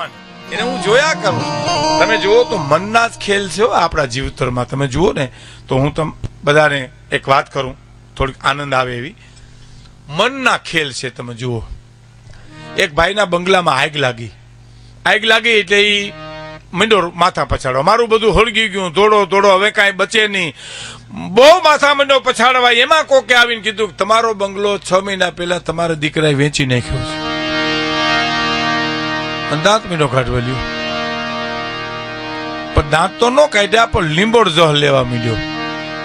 મન એને હું જોયા કરું તમે જુઓ તો મનના જ ખેલ છે આપણા જીવતરમાં. તમે જુઓ ને તો હું તમ બધાને એક વાત કરું. થોડીક આનંદ આવે એવી. મનના ખેલ છે, તમે જુઓ. એક ભાઈના બંગલામાં આગ લાગી. આગ લાગી એટલે એ મંડો માથા પછાડવા. મારું બધું હળગી ગયું. દોડો દોડો, હવે કાંઈ બચે નહીં. બહુ માથા મંડો પછાડવા. એમાં કોકે આવીને કીધું તમારો બંગલો છ મહિના પહેલા તમારા દીકરાએ વેચી નાખ્યો છે. અને દાંત મીનો કાઢવા લ્યો પણ દાંત તો ન કાઢ્યા, પણ લીંબોડ જહ લેવા મીડ્યો.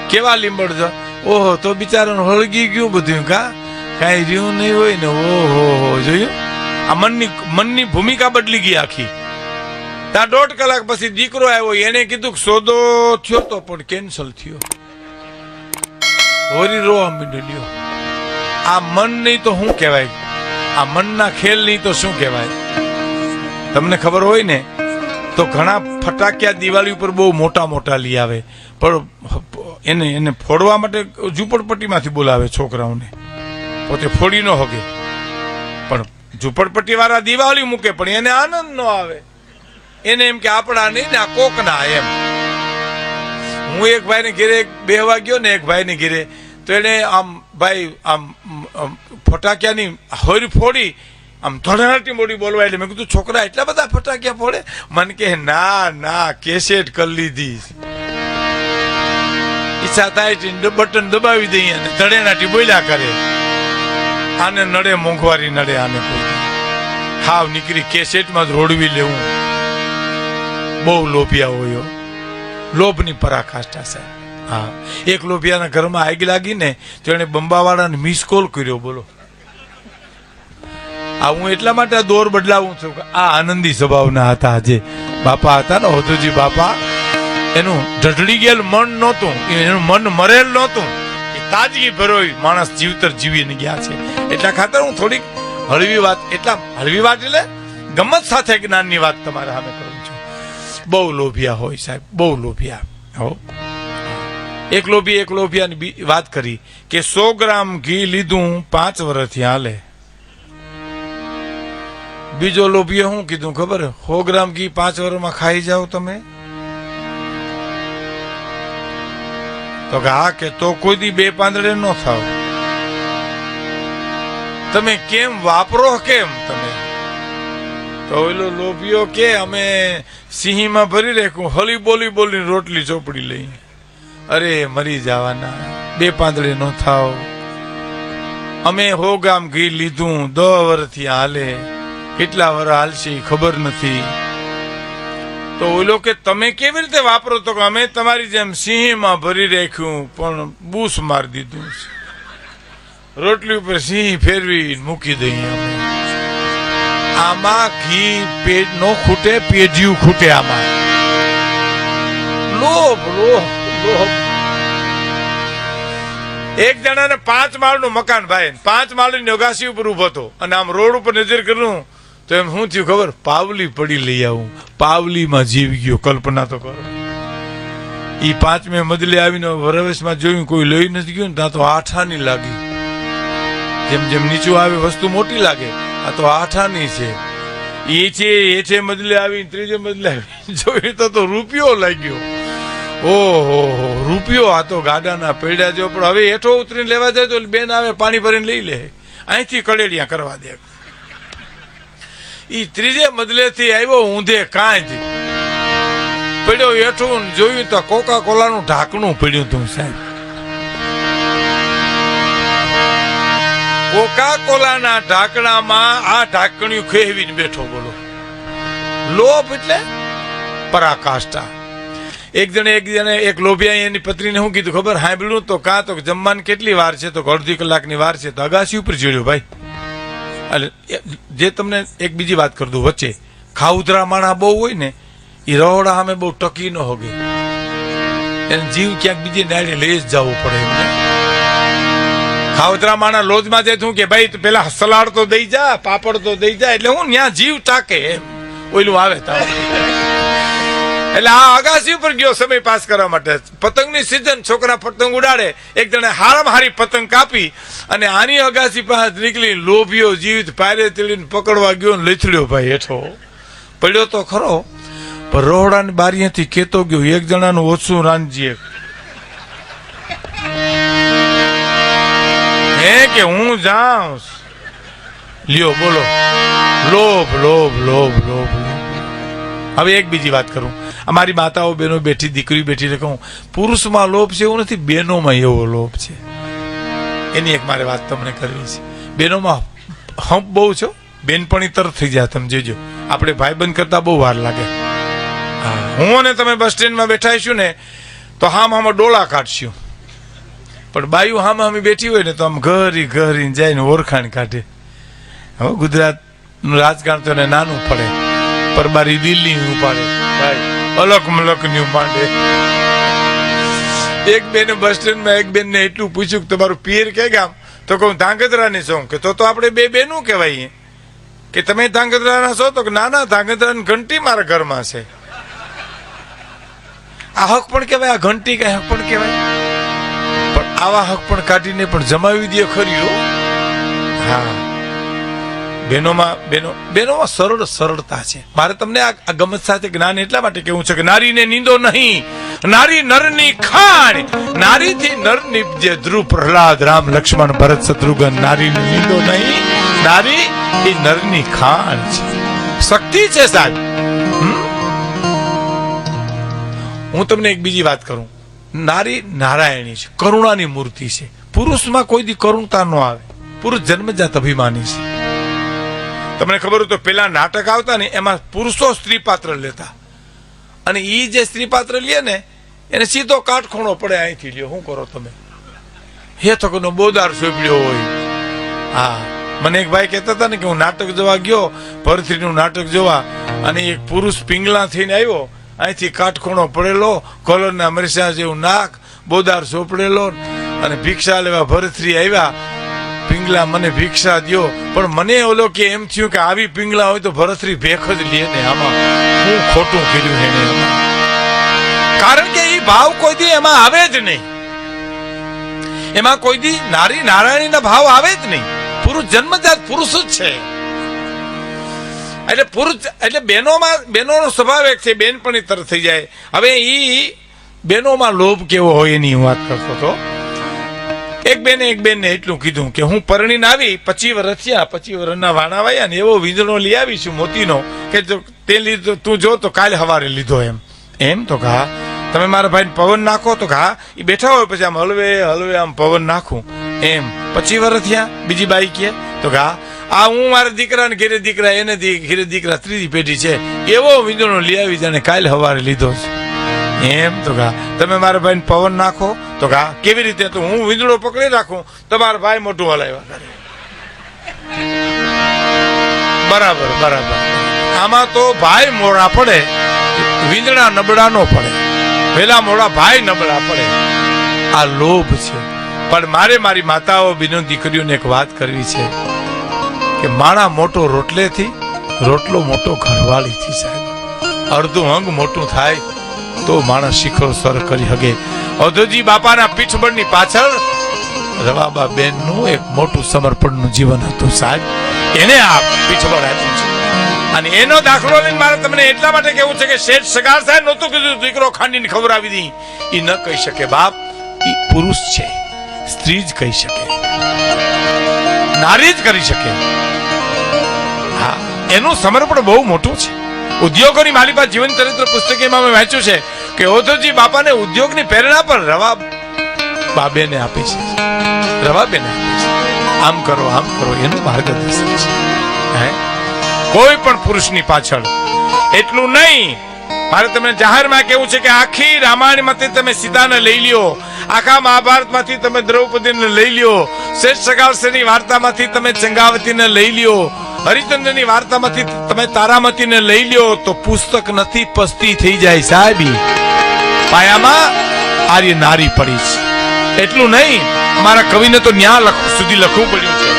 કેવા લીંબોડ જહ ઓહો, તો બિચારાનું હળગી ગયું બધું, કા? કાંઈ રહ્યું નહીં હોય ને, ઓહો, હો, જોયું? આ મનની મનની ભૂમિકા બદલી ગઈ આખી. ત્યાં દોઢ કલાક પછી દીકરો આવ્યો, એને કીધું કે સોદો થયો તો પણ કેન્સલ થયો. હોરી રોવા મીડ્યો આ મન નહીં તો શું કહેવાય? આ મનના ખેલ નહીં તો શું કહેવાય? તમને ખબર હોય ને, તો ઘણા ફટાકિયા દિવાળી ઉપર બહુ મોટા મોટા લઈ આવે. પણ એને એને ફોડવા માટે ઝૂંપડપટ્ટીમાંથી બોલાવે છોકરાઓને. પોતે ફોડી ન હગે. પણ ઝૂંપડપટ્ટી વાળા દિવાળી મૂકે, પણ એને આનંદ ન આવે. એને એમ કે, આપણા નહીં ને, આ કોકના એમ. હું એક ભાઈને ઘેરે બેહવા ગયો ને, એક ભાઈને ઘેરે, તો એને આમ, ભાઈ આમ, ફટાક્યાની હોરી ફોડી આમ ધડાટી મોડી બોલવા એટલે મેં કીધું, છોકરા, એટલા બધા ફટાક્યા ફોડે? મને કે ના ના, કેસેટ કરી લીધી ઈચ્છા થાય છે બટન દબાવી દઈએ અને ધડેનાટી બોલ્યા કરે. આને નડે, મોંઘવારી નડે આને કોઈ. હાવ નીકળી કેસેટમાં જ રોડવી લેવું. બહુ લોભિયા હોય લોભની પરાકાષ્ઠા સાહેબ. હા. એક લોભિયાના ઘરમાં આગ લાગીને તેણે બંબાવાળાને મિસ કોલ કર્યો, બોલો. આ હું એટલા માટે દોર બદલાવું છું આ આનંદી સ્વભાવના હતા જે બાપા હતા ને હોતુજી બાપા, એનું ઢઢળી ગયેલ મન નહોતું, એનું મન મરેલ નહોતું. એ તાજગી ભરોઈ માણસ જીવતર જીવીને ગયા છે. એટલા ખાતર હું થોડીક હળવી વાત, એટલા હળવી વાત એટલે ગમત સાથે જ્ઞાનની વાત તમારા સામે કરું છું. બહુ લોભિયા હોય સાહેબ, બહુ લોભિયા. હો. એક લોભી, એક લોભિયાની વાત કરી કે સો ગ્રામ ઘી લીધું પાંચ વર્ષથી હાલે. બીજો લોભીએ શું કીધું, ખબર? સો ગ્રામ ઘી પાંચ વર્ષમાં ખાઈ જાઓ તમે. તો કે હા કે તો કોઈ દી બે પાંદડે ન થાવ. તમે કેમ વાપરો કેમ તમે? તો ઓલો લોભીઓ કે અમે સિંહીમાં ભરી રેખું હલી બોલી બોલી રોટલી ચોપડી લઈ. અરે મરી જવાના, બે પાંદડે નો થાવ. અમે હો ગામ ઘી લીધું દો વર્ષથી હાલે. કેટલા વર હાલશે ખબર નથી. તો ઓલો કે, તમે કેવી રીતે વાપરો તો અમે તમારી જેમ સિંહમાં ભરી રાખ્યું, પણ બૂસ મારી દીધું છે. રોટલી ઉપર સિંહ ફેરવી મૂકી દઈએ આમાં ઘી, પેટ નો ખૂટે, પેઢિયું ખૂટે આમાં. લોભ લોભ લોભ. એક જણાને પાંચ માળનું મકાન ભાઈ, પાંચ માળની અગાસી ઉપર ઊભો હતો. અને આમ રોડ ઉપર નજર કરું તો એમ શું થયું ખબર? પાવલી પડી લઈ આવું. પાવલીમાં જીવ ગયો. કલ્પના તો કરો. એ પાંચમે મજલે આવીને વરવેશમાં જોયું, કોઈ લઈ નથી ગયું ને, ત્યાં તો આઠાની લાગી. જેમ જેમ નીચું આવે, વસ્તુ મોટી લાગે. આ તો આઠાની છે. એ છે એ છે મજલે આવી ત્રીજે મજલે આવી જોયું તો તો રૂપિયો લાગ્યો. ઓહો, રૂપિયો આ તો ગાડાના પેડ્યા જો પણ હવે હેઠો ઉતરીને લેવા જાય તો બેન આવે, પાણી ભરીને લઈ લે. અહીંથી કડેડિયા કરવા દે. ઈ ત્રીજે મજલેથી આવ્યો ઊંધે કાંઈ જ પડ્યો હેઠું જોયું તો કોકા કોલાનું ઢાંકણું પડ્યું તું સાહેબ. કોકા કોલાના ઢાંકણામાં આ ઢાંકણિયું ખેવીને બેઠો બોલો. લોભ એટલે પરાકાષ્ઠા. એક જણે એક જણે એક લોભિયા એની પત્નીને શું કીધું ખબર? સાંભળ્યું તો કાં તો જમવાની કેટલી વાર છે? તો અડધી કલાકની વાર છે. તો અગાસી ઉપર ચડ્યો ભાઈ. એટલે જે તમને એક બીજી વાત કરી વચ્ચે, ખાઉધરા માણા બહુ હોય ને, એ રહોડા સામે બહુ ટકી ન હોગે. એને જીવ ક્યાંક બીજી નાડે લઈ જ જવું પડે એમને ખાવતરા માણા લોજમાં જે થયું કે, ભાઈ, તું પેલા સલાડ તો દઈ જા, પાપડ તો દઈ જા, એટલે હું ત્યાં જીવ ટાકે એમ. ઓયલું આવે તાવ. એટલે આ અગાસી ઉપર ગયો સમય પાસ કરવા માટે. પતંગની સિઝન છોકરા પતંગ ઉડાડે. એક જણે હારામાં હારી પતંગ કાપી અને આની અગાસી પાસે નીકળી લોભિયો જીવિત પાયરે તેડીને પકડવા ગયો લથડ્યો ભાઈ હેઠો. પડ્યો તો ખરો, પણ રોહડાની બારીએથી કેતો ગયો, એક જણાનું ઓછું રાંધજીએ હે કે હું જાઉં લ્યો, બોલો. લોભ લોભ લોભ લોભ. હવે એક બીજી વાત કરું. અમારી માતાઓ, બહેનો, બેઠી, દીકરી, બેઠી એટલે કહું પુરુષમાં લોભ છે એવું નથી, બહેનોમાં એવો લોભ છે. એની એક મારે વાત તમને કરવી છે. બહેનોમાં હંપ બહુ છો બેનપણી તરફ થઈ જાય તમે જોજો. આપણે ભાઈબંધ કરતા બહુ વાર લાગે. હા. અને તમે બસ સ્ટેન્ડમાં બેઠા હશું ને, તો હામ હામાં ડોળા કાઢશું. પણ બાયું હામ હામી બેઠી હોય ને, તો આમ ઘરી ઘરી ને ઓળખાણ કાઢે. હવે ગુજરાતનું રાજકારણ તો એને નાનું પડે. પરબારી દિલ્હી ઉપાડે. ભાઈ અલક મલક ન્યુ માંડે. એક બેને બસ સ્ટેન્ડમાં એક બેનને એટલું પૂછ્યું કે તમારું પિયર કે ગામ? તો કહું, ધાંગધ્રાની છો કે તો તો આપણે બે બેનું કહેવાય કે તમે ધાંગધ્રાના છો તો કે ના ના ધાંગધ્રાની ઘંટી મારા ઘરમાં છે. આ હક પણ કહેવાય, આ ઘંટી કઈ હક પણ કહેવાય? પણ આવા હક પણ કાઢીને પણ જમાવી દે ખરી હો. હા બહેનો, બહેનોમાં સરળ સરળતા છે. મારે તમને આ ગમત સાથે જ્ઞાન એટલા માટે કેવું છે કે નારીને નીંદો નહીં. નારી નરની ખાણ. નારીથી નરની જે ધ્રુવ પ્રહલાદ, રામ, લક્ષ્મણ, ભરત, શત્રુઘ્ન, નારીને નીંદો નહીં. નારી એ નરની ખાણ છે. શક્તિ છે સાહેબ. હું તમને એક બીજી વાત કરું. નારી નારાયણી છે, કરુણાની મૂર્તિ છે. પુરુષમાં કોઈ દી કરુણતા ન આવે. પુરુષ જન્મજાત અભિમાની છે. તમને ખબર હોય તો પેલા નાટક આવતા ને એમાં પુરુષો સ્ત્રી પાત્ર લેતા. અને એ જે સ્ત્રી પાત્ર લે ને, એને સીધો કાટખૂણો પડે અહીંથી લ્યો. શું કરો તમે? હે થકનો બોદાર સોંપડ્યો હોય. હા. મને એક ભાઈ કહેતા હતા ને કે હું નાટક જોવા ગયો ભરથરીનું નાટક જોવા, અને એક પુરુષ પિંગલા થઈને આવ્યો. અહીંથી કાટખૂણો પડેલો કોલરના મરસા જેવું નાક, બોદાર સોંપડેલો, અને ભિક્ષા લેવા ભરથરી આવ્યા. પિંગલા મને ભિક્ષા દ્યો. પણ મને ઓલો કે એમ થયું કે આવી પિંગલા હોય તો ભરતરી ભેખ જ લે ને આમાં. હું ખોટું કર્યું એને કારણ કે એ ભાવ કોઈ દી એમાં આવે જ નહીં. એમાં કોઈ દી નારી નારાયણીના ભાવ આવે જ નહીં. પુરુષ જન્મજાત પુરુષ જ છે. એટલે પુરુષ એટલે બહેનોમાં બહેનોનો સ્વભાવ એક છે, બેનપણી તરફ થઈ જાય. હવે એ બહેનોમાં લોભ કેવો હોય એની હું વાત કરતો હતો. એક બેને એક બેનને એટલું કીધું કે હું પરણીને આવી પચી વર્ષ થયા પચી વર્ષના વાણા વાયા ને એવો વીંધણો લઈ આવી છું મોતીનો કે તે લીધો, તું જો તો કાલે હવારે લીધો એમ. એમ તો કહા, તમે મારા ભાઈને પવન નાખો તો કહા એ બેઠા હોય પછી આમ હલવે હલવે, આમ પવન નાખું. એમ. પચી વર્ષ થયા બીજી બાઈ કે, તો કહા, આ હું મારા દીકરા ને ઘેરે દીકરા, એને ઘેરે દીકરા ત્રીજી પેઢી છે. એવો વીંજણો લઈ આવી જાણે કાલે હવારે લીધો છે. એમ તો કા. તમે મારા ભાઈને પવન નાખો તો કા. કેવી રીતે તો હું વીંદડો પકડી રાખું. તમારા ભાઈ મોટું હલાવ્યા કરે. બરાબર બરાબર. આમાં તો ભાઈ મોડા પડે, વીંદડા નબળા નો પડે. પેલા મોડા ભાઈ નબળા પડે. આ લોભ છે. પણ મારે મારી માતાઓ, બીનો, દીકરીઓને એક વાત કરવી છે કે માણા મોટો રોટલેથી રોટલો મોટો ઘરવાળીથી સાહેબ. અડધું અંગ મોટું થાય. તો માણસ શિખર સર કરી હગે. અધોજી બાપાના પીઠબળની પાછળ રવાબા બેનનું એક મોટું સમર્પણનું જીવન હતું સાહેબ. એને આ પીઠબળ આપ્યું છે. અને એનો દાખલો લઈને મારે તમને એટલા માટે કેવું છે કે શેઠ સગાર સાહેબ નહોતું કીધું, દીકરો ખાંડીને ખવડાવી દી. એ ન કહી શકે બાપ એ પુરુષ છે. સ્ત્રી જ કહી શકે. નારી જ કરી શકે. હા, એનું સમર્પણ બહુ મોટું છે. ઉદ્યોગોની માલિકા જીવન ચરિત્ર પુસ્તકમાં મેં વાંચ્યું છે. કે ઓધોજી બાપાને ઉદ્યોગની પ્રેરણા પણ રવા બાબેને આપી છે. રવાબેને આમ કરો આમ કરો, એનું માર્ગદર્શન છે. હે? કોઈ પણ પુરુષની પાછળ એટલું નહીં. મારે તમને જાહેરમાં કેવું છે કે આખી રામાયણમાંથી તમે સીતાને લઈ લ્યો. આખા મહાભારતમાંથી તમે દ્રૌપદીને લઈ લ્યો. શ્રેષ્ઠ સગાવસેની વાર્તામાંથી તમે ચંગાવતીને લઈ લ્યો. હરિચંદ્રની વાર્તામાંથી તમે તારામતીને લઈ લ્યો તો પુસ્તક નથી, પસ્તી થઈ જાય સાહેબી. પાયામાં આર્ય નારી પડી છે. એટલું નહીં, મારા કવિને તો ન્યા સુધી લખવું પડ્યું છે.